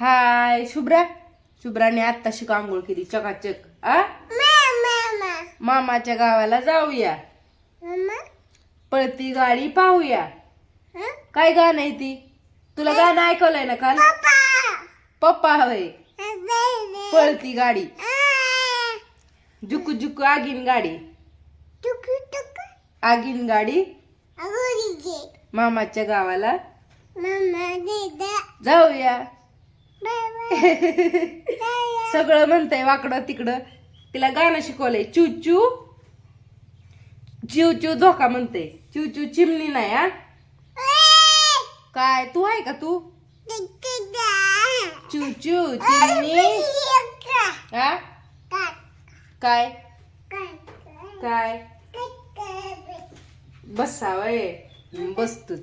हाय शुभ्रा. शुभ्राने आत्ताशी कांगोळ केली चकाचक आ? मामाच्या गावाला जाऊया. पळती गाडी पाहूया. काय गाणं आहे ती? तुला गाणं ऐकवलंय ना काल? पप्पा हवय पळती गाडी. जुकू जुकू आगीन गाडी. आगीन गाडी. मामाच्या गावाला. जाऊया. सगळं म्हणतंय वाकडं तिकडं. तिला गाणं शिकवलंय. चू चू. चिव चिव धोका म्हणते चिव चिव चिमणी नाही हा? काय? तू आहे का तू? चिव चू चिमणी. हा? काय? काय? बसावय बसतोच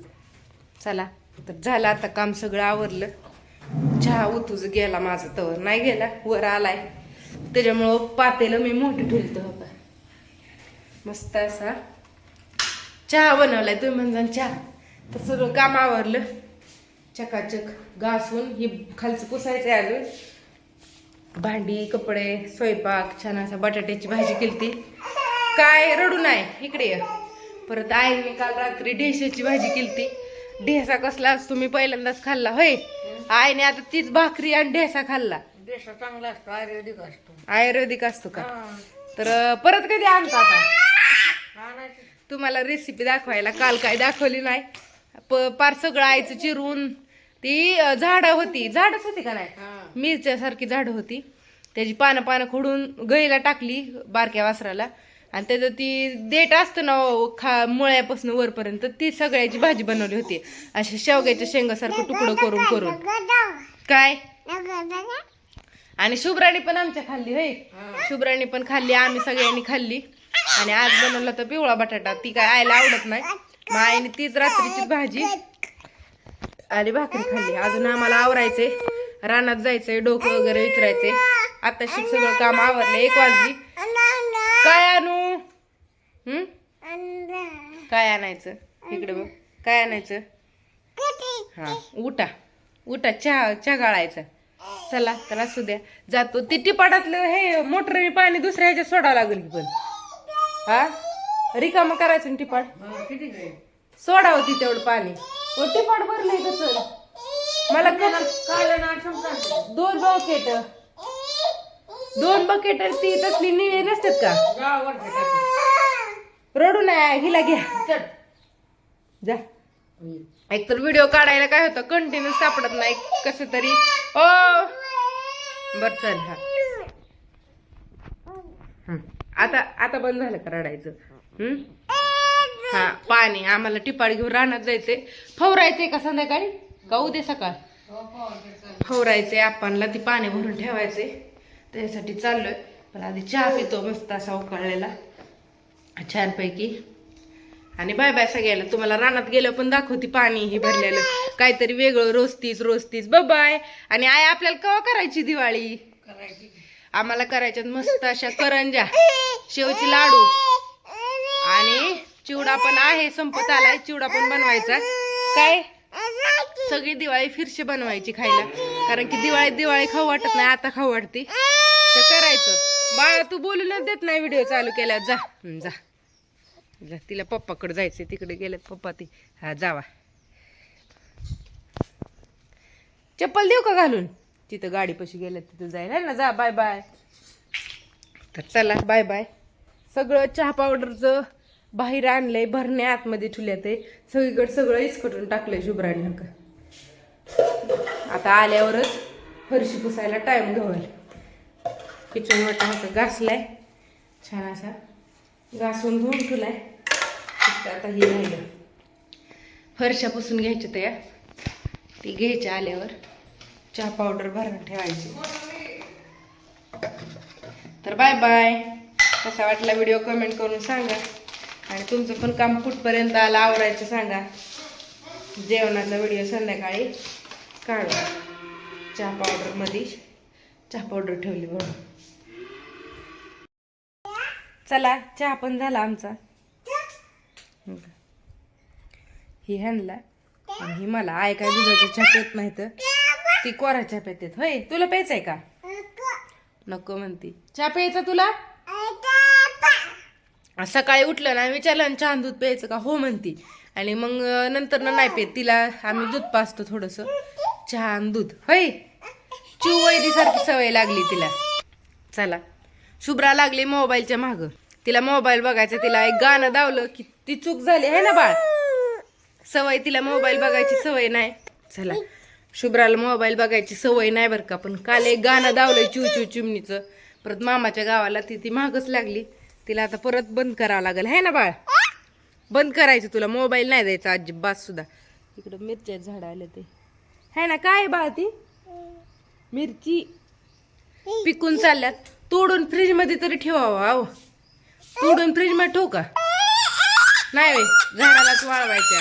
चला. तर झालं आता काम सगळं आवरलं. चहा उतूच गेला माझा तवर नाही गेला वर आलाय. त्याच्यामुळं पातेलं मी मोठं ठेवलं होता. मस्त असा चहा बनवलाय. तुम्ही म्हणजे चहा. तर सगळं काम आवरलं. चकाचक घासून ही खालचं पुसायचं आहे अजून. भांडी कपडे स्वयंपाक छान असा बटाट्याची भाजी केली ती काय रडू नाही. इकडे परत आईने काल रात्री ढेशाची भाजी केली ती ढेसा कसला? असतो मी पहिल्यांदाच खाल्ला होय? आईने आता तीच भाकरी आणि ढेसा खाल्ला. देश चांगला असतो आयुर्वेदिक असतो. आयुर्वेदिक असतो का? तर परत कधी आणता आता? आणायचं. तुम्हाला रेसिपी दाखवायला. काल काय दाखवली नाही. प- पार सगळं आईचं चिरून. ती अं, झाडं होती. झाडच होती का नाही? हा. मिरच्यासारखी झाडं होती. त्याची पानं पानं खोडून गईला टाकली बारक्या वासराला. आणि त्याचं ती देठ असतं ना खा मुळ्यापासून वरपर्यंत ती सगळ्याची भाजी बनवली होती. अशा शेवग्याच्या शेंगासारखं तुकडं करून करून. काय? आणि शुभ्राणी पण आमच्या खाल्ली होय. शुभ्राणी पण खाल्ली आम्ही सगळ्यांनी खाल्ली. आणि आज बनवला तर पिवळा बटाटा. ती काय आईला आवडत नाही. मग आईने तीच रात्रीची भाजी आणि भाकरी खाल्ली. अजून आम्हाला आवरायचे रानात जायचंय डोकं वगैरे विचारायचे आता सगळं काम आवरलं. एक वाजली. काय आणू हम्म? काय आणायचं? इकडे बघ. काय आणायचं? हा उठा. उठा चहा चहा गाळायचा. चला तर असू द्या. जातो. ती टिपाटातलं हे मोटरीने पाणी दुसऱ्या ह्याच्यात सोडावं लागेल की पण. हा? रिकामं करायचं ना टिपाट हा, किती काय सोडावं ती तेवढं पाणी. टिपाट भरलंय का चल मला. दोन बकेट दोन बकेट ती तसली निळे नसतात का. रडू नाही हिला घ्या. चल. जा. एक तर व्हिडिओ काढायला काय होतं कंटिन्यू सापडत नाही कसं तरी. ओ बर चल हा. हं. आता आता बंद झालं का रडायचं? हं? हा पाणी. आम्हाला टिपाड घेऊन रानात जायचंय. फवरायचंय का संध्याकाळी? का उद्या सकाळ? फवरायचंय आपणला ती पाणी भरून ठेवायचे त्यासाठी चाललोय. पण आधी चहा पितो मस्त असा उकळलेला. छानपैकी. आणि बाय बाय सगळ्याला तुम्हाला रानात गेलं पण दाखवती पाणी हे भरलेलं. काहीतरी वेगळं रोजतीच रोजतीच. बाय आणि आई आपल्याला केव्हा करायची दिवाळी? करायची. आम्हाला करायच्यात मस्त अशा करंजा शेवची लाडू. आणि चिवडा पण आहे संपत आलाय. चिवडा पण बनवायचा. काय? सगळी दिवाळी फिरशी बनवायची खायला. कारण की दिवाळी दिवाळी खाऊ वाटत नाही आता खाऊ वाटते. तर करायचं. बाळा तू बोलूनच देत नाही व्हिडिओ चालू हं, जा जा. तिला पप्पाकडे जायचं तिकडे गेल्यात पप्पा ती. हा जावा. चप्पल देऊ का घालून? तिथं गाडीपाशी गेलं तिथं जाईल ना जा बाय बाय तर चला बाय बाय सगळं चहा पावडरचं बाहेर आणलंय भरणे आतमध्ये ठुल्यात आहे सगळीकडे सगळं इसकटून टाकलंय शुभ्राने आता आल्यावरच फरशी पुसायला टाईम घेऊल किचन वाटा असं घासलाय. छान असा. घासून धुवून ठेवलाय. आता हे राहिलं. फरशा पुसून घ्यायच्या त्या ती घ्यायच्या आल्यावर चहा पावडर भरून ठेवायची. तर बाय बाय. कसा वाटला व्हिडिओ कमेंट करून सांगा. आणि तुमचं पण काम कुठपर्यंत आलं आवरायचं सांगा. जेवणाचा व्हिडिओ संध्याकाळी काढू. चहा पावडरमध्ये चहा पावडर ठेवली म्हणून. चला चहा पण झाला आमचा. ही ह्यांना आणि ही मला आय काय दुधाची चहा पेत नाही तर ती कोरा चहा पेतेत होय तुला प्यायचंय का? नको म्हणती. चहा प्यायचा तुला? सकाळी उठलं ना विचारलं चहा दूध प्यायचं का? हो म्हणती. आणि मग नंतर ना नाही पेत तिला. आम्ही दूध पाचतो थोडस. चहा आणि दूध. होय? चिवैदी सारखी सवय लागली तिला. चला. शुभ्रा लागली मोबाईलच्या माग. तिला मोबाईल बघायचा तिला एक गाणं दावलं की ती चूक झाली आहे ना बाळ? सवय तिला मोबाईल बघायची सवय नाही. चला शुभ्राला मोबाईल बघायची सवय नाही बरं का पण काल एक गाणं दावलं चिव चिव चिमणीचं. परत मामाच्या गावाला ती ती मागच लागली. तिला आता परत बंद करावं लागेल है ना बाळ? बंद करायचं तुला मोबाईल नाही द्यायचा अजिबात सुद्धा. इकडं मिरच्या झाड आलं ते. है ना काय बाळ ती? मिरची. पिकून चालल्यात. तोडून फ्रीजमध्ये तरी ठेवावं अहो तोडून फ्रीजमध्ये ठेवू का? नाही झाडालाच वाळवायच्या.